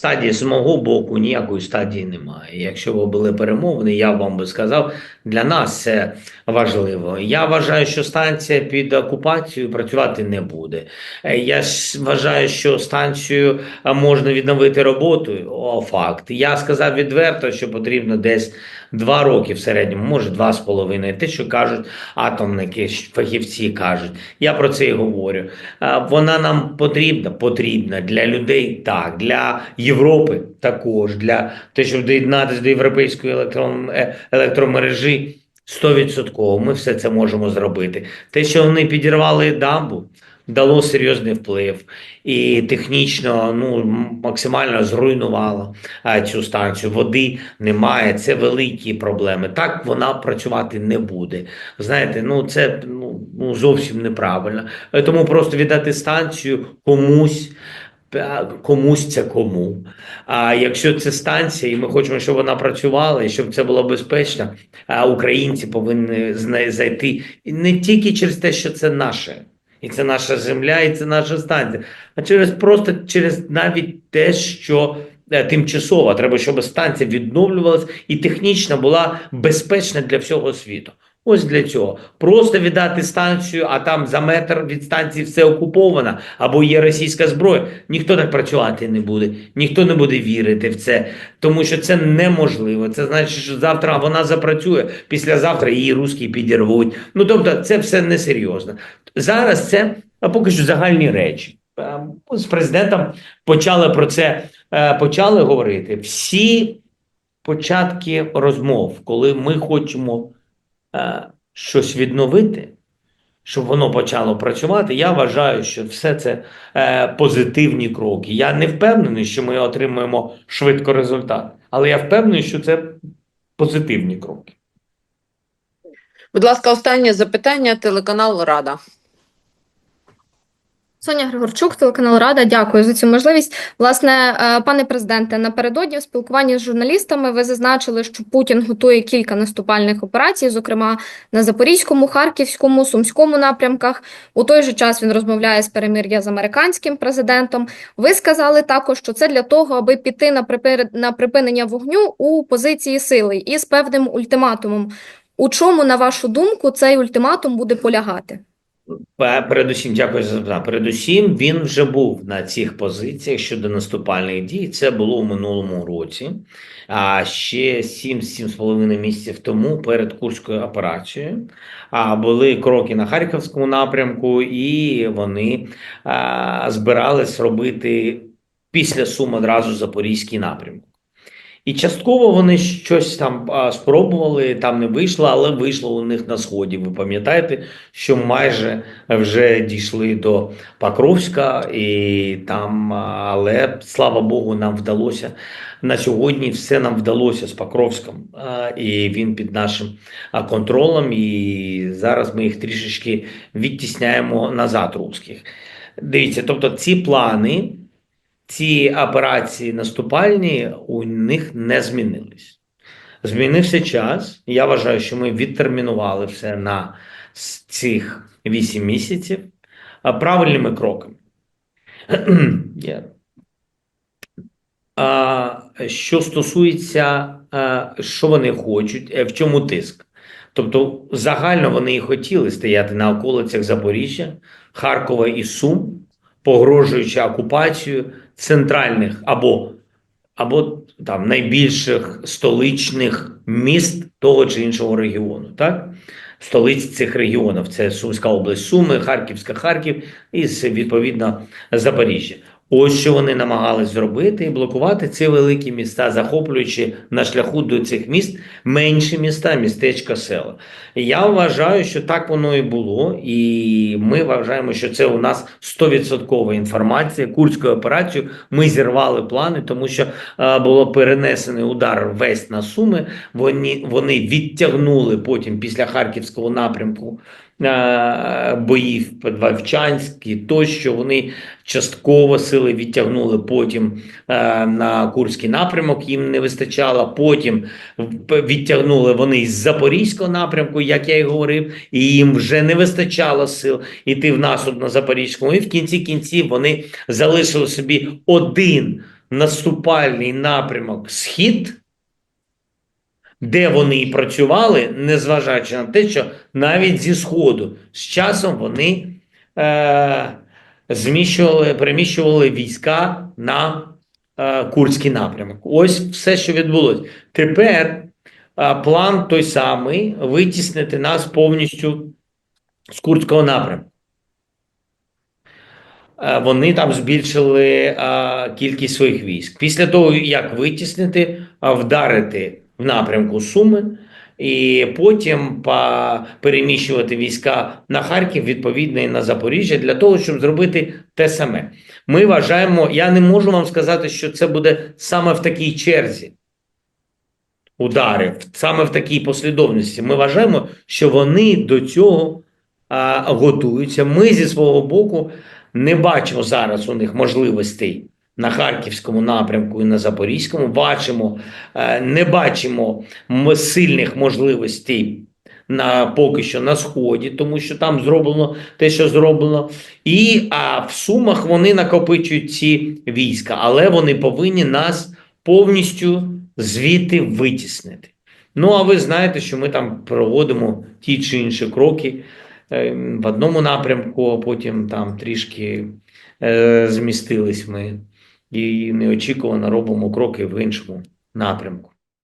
Стадії з мого боку ніякої стадії немає. Якщо ви були перемовини, я вам би сказав, для нас це важливо. Я вважаю, що станція під окупацією працювати не буде. Е, Я вважаю, що станцію е, можна відновити роботою. О, факт. Я сказав відверто, що потрібно десь два роки в середньому, може два з половиною. Те, що кажуть атомники, фахівці кажуть. Я про це і говорю. Вона нам потрібна, потрібна для людей так, для Європи також, для те, щоб доєднатися до європейської е, електромережі. 100% ми все це можемо зробити. Те, що вони підірвали дамбу, дало серйозний вплив і технічно ну, максимально зруйнувало а, цю станцію. Води немає, це великі проблеми. Так вона працювати не буде. Знаєте, ну це ну, ну зовсім неправильно. Е, Тому просто віддати станцію комусь. е, Комусь це кому. А якщо це станція, і ми хочемо, щоб вона працювала, і щоб це було безпечно, а українці повинні зайти не тільки через те, що це наше, і це наша земля, і це наша станція, а через просто через навіть те, що е, тимчасово треба, щоб станція відновлювалась і технічно була безпечна для всього світу. Ось для цього. Просто віддати станцію, а там за метр від станції все окуповано, або є російська зброя. Ніхто так працювати не буде, ніхто не буде вірити в це, тому що це неможливо. Це значить, що завтра вона запрацює, післязавтра її русські підірвуть. Ну тобто, це все несерйозно. Зараз це а поки що загальні речі. Е, З президентом почали про це е, почали говорити. Всі початки розмов, коли ми хочемо щось відновити, щоб воно почало працювати, я вважаю, що все це е, позитивні кроки. Я не впевнений, що ми отримаємо швидко результат, але я впевнений, що це позитивні кроки. Будь ласка, останнє запитання, телеканал Рада. Соня Григорчук, телеканал Рада. Дякую за цю можливість. Власне, е, пане президенте, напередодні в спілкуванні з журналістами ви зазначили, що Путін готує кілька наступальних операцій, зокрема на Запорізькому, Харківському, Сумському напрямках. У той же час він розмовляє з перемир'я з американським президентом. Ви сказали також, що це для того, аби піти на припир- на припинення вогню у позиції сили і з певним ультиматумом. У чому, на вашу думку, цей ультиматум буде полягати? Пе- Передусім, дякую за запитання. Передусім, він вже був на цих позиціях щодо наступальних дій. Це було у минулому році. А ще 7-7,5 місяців тому перед Курською операцією а, були кроки на Харківському напрямку, і вони збирались робити після Сум одразу Запорізький напрямок. І частково вони щось там спробували, там не вийшло, але вийшло у них на сході. Ви пам'ятаєте, що майже вже дійшли до Покровська, і там, але слава Богу, нам вдалося на сьогодні. Все нам вдалося з Покровськом, і він під нашим контролем. І зараз ми їх трішечки відтісняємо назад, русських. Дивіться, тобто ці плани, ці операції наступальні у них не змінились. Змінився час. Я вважаю, що ми відтермінували все на цих 8 місяців правильними кроками. Що стосується, що вони хочуть, е, в чому тиск? Тобто, загально вони і хотіли стояти на околицях Запоріжжя, Харкова і Сум, погрожуючи окупацією центральних або, або там найбільших столичних міст того чи іншого регіону. Так? Столиць цих регіонів це Сумська область, Суми, Харківська, Харків і відповідно Запоріжжя. Ось що вони намагались зробити і блокувати ці великі міста, захоплюючи на шляху до цих міст менші міста, містечка, села. Я вважаю, що так воно і було, і ми вважаємо, що це у нас 100% інформація. Курську операцію ми зірвали плани, тому що е, було перенесений удар весь на Суми. Вони, вони відтягнули потім після Харківського напрямку боїв під Вовчанськ і тощо. Вони частково сили відтягнули потім е, на Курський напрямок. Їм не вистачало. Потім відтягнули вони з Запорізького напрямку, як я і говорив, і їм вже не вистачало сил іти в наступ на Запорізькому. І в кінці кінців вони залишили собі один наступальний напрямок Схід, де вони і працювали, незважаючи на те, що навіть зі Сходу з часом вони е, зміщували, переміщували війська на е, Курський напрямок. Ось все, що відбулося. Тепер е, план той самий витіснити нас повністю з Курського напрямку. Е, Вони там збільшили е, кількість своїх військ. Після того, як витіснити, е, вдарити в напрямку Суми, і потім переміщувати війська на Харків, відповідно, і на Запоріжжя, для того, щоб зробити те саме. Ми вважаємо, я не можу вам сказати, що це буде саме в такій черзі ударів, саме в такій послідовності. Ми вважаємо, що вони до цього а, готуються. Ми зі свого боку не бачимо зараз у них можливостей на харківському напрямку і на запорізькому. Бачимо, е, не бачимо сильних можливостей на поки що на сході, тому що там зроблено те, що зроблено. І а в сумах вони накопичують ці війська, але вони повинні нас повністю звідти витіснити. Ну, а ви знаєте, що ми там проводимо ті чи інші кроки е, в одному напрямку, а потім там трішки е, змістились ми і неочікувано робимо кроки в іншому напрямку.